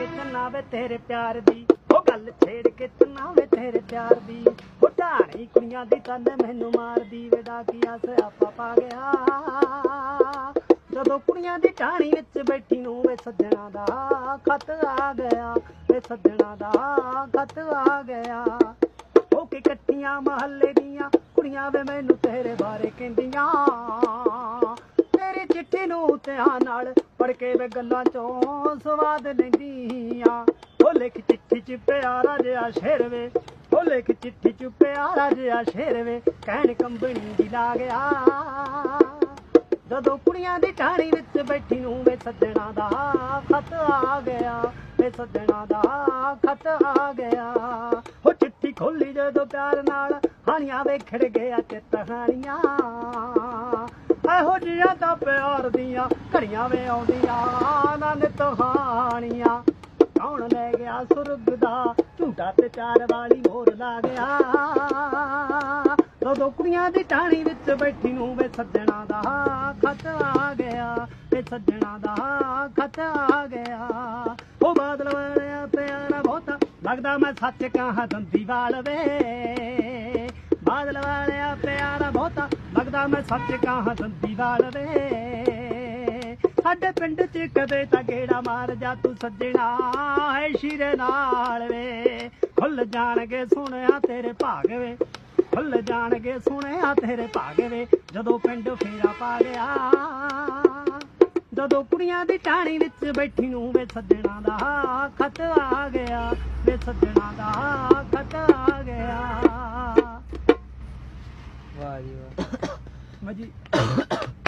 ਕੇ ਚੰਨਾ ਤੇਰੇ ਪਿਆਰ ਦੀ। ਉਹ ਗੱਲ ਛੇੜ ਕੇ ਚੰਨਾ ਤੇਰੇ ਪਿਆਰ ਦੀ। ਉਹ ਢਾਣੀ ਕੁੜੀਆਂ ਦੀ ਤਨ ਮੈਨੂੰ ਮਾਰਦੀ। ਵੇ ਕੀ ਆਸ ਆਪਾ ਪਾ ਗਿਆ। ਜਦੋਂ ਕੁੜੀਆਂ ਦੀ ਢਾਣੀ ਵਿੱਚ ਬੈਠੀ ਨੂੰ ਵੇ ਸੱਜਣਾ ਦਾ ਖਤ ਆ ਗਿਆ। ਵੇ ਸੱਜਣਾ ਦਾ ਖਤ ਆ ਗਿਆ। ਹੋ ਕੇ ਇਕੱਠੀਆਂ ਮਹੱਲੇ ਦੀਆਂ ਕੁੜੀਆਂ ਵੇ ਮੈਨੂੰ ਤੇਰੇ ਬਾਰੇ ਕਹਿੰਦੀਆਂ। ਨੂੰ ਧਿਆਨ ਨਾਲ ਪੜ ਕੇ ਵੇ ਗੱਲਾਂ ਚੋਂ ਸਵਾਦ ਲੈਂਦੀਆਂ। ਉਹ ਲਿਖ ਚਿੱਠੀ ਚ ਪਿਆਰਾ ਜਿਹਾ ਸ਼ੇਰ ਵੇ ਉਹ ਲਿਖ ਚਿੱਠੀ ਚ ਪਿਆਰਾ ਜਿਹਾ ਸ਼ੇਰ ਵੇ, ਕਹਿਣ ਕੰਬਣੀ ਦੀ ਲਾ ਗਿਆ ਜਦੋਂ ਕੁੜੀਆਂ ਦੀ ਢਾਣੀ ਵਿੱਚ ਬੈਠੀ ਨੂੰ ਵੇ ਸੱਜਣਾ ਦਾ ਖਤ ਆ ਗਿਆ, ਵੇ ਸੱਜਣਾ ਦਾ ਖਤ ਆ ਗਿਆ। ਉਹ ਚਿੱਠੀ ਖੋਲੀ ਜਦੋਂ ਪਿਆਰ ਨਾਲ ਹਾਣੀਆਂ ਵੇ ਖੜ ਗਿਆ ਤੇ ਹਾਣੀਆਂ। ਇਹੋ ਜਿਹੀਆਂ ਤਾਂ ਪਿਆਰ ਦੀਆਂ ਘੜੀਆਂ ਵੇ ਆਉਂਦੀਆਂ ਨਾ ਨਿਤ ਹਾਣੀਆਂ ਕੌਣ ਲੈ ਗਿਆ ਸੁਰਗ ਦਾ? ਝੂਟਾ ਤੇ ਚਾਰ ਵਾਲੀ ਮੋਰ ਲਾ ਗਿਆ। ਜਦੋਂ ਕੁੜੀਆਂ ਦੀ ਟਾਣੀ ਵਿੱਚ ਬੈਠੀ ਨੂੰ ਵੇ ਸੱਜਣਾ ਦਾ ਖਤ ਆ ਗਿਆ। ਵੇ ਸੱਜਣਾ ਦਾ ਖਤ ਆ ਗਿਆ। ਉਹ ਬਾਦਲ ਵਾਲਿਆ ਪਿਆਰਾ ਬਹੁਤਾ, ਲੱਗਦਾ ਮੈਂ ਸੱਚ ਕਹਾਂ ਦੰਦੀ ਵਾਲ ਵੇ। ਬਾਦਲ ਵਾਲਿਆ ਪਿਆਰਾ ਬਹੁਤਾ ਲੱਗਦਾ ਮੈਂ ਸੱਚ ਕਹਾਂ ਦੰਦੀ ਵਾਲ ਵੇ। ਸਾਡੇ ਪਿੰਡ 'ਚ ਕਦੇ ਤਾਂ ਗੇੜਾ ਮਾਰ ਜਾ ਤੂੰ ਸੱਜਣਾ ਹੈ ਸ਼ੀਰੇ ਨਾਲ ਵੇ। ਖੁੱਲ ਜਾਣਗੇ ਸੁਣਿਆ ਤੇਰੇ ਭਾਗ ਵੇ। ਖੁੱਲ ਜਾਣਗੇ ਸੁਣਿਆ ਤੇਰੇ ਭਾਗ ਵੇ। ਜਦੋਂ ਪਿੰਡ ਫੇਰਾ ਪਾ ਗਿਆ, ਜਦੋਂ ਕੁੜੀਆਂ ਦੀ ਟਾਣੀ ਵਿੱਚ ਬੈਠੀ ਨੂੰ ਵੇ ਸੱਜਣਾ ਦਾ ਖਤ ਆ ਗਿਆ। ਵੇ ਸੱਜਣਾ ਦਾ Vale, vale. Magic.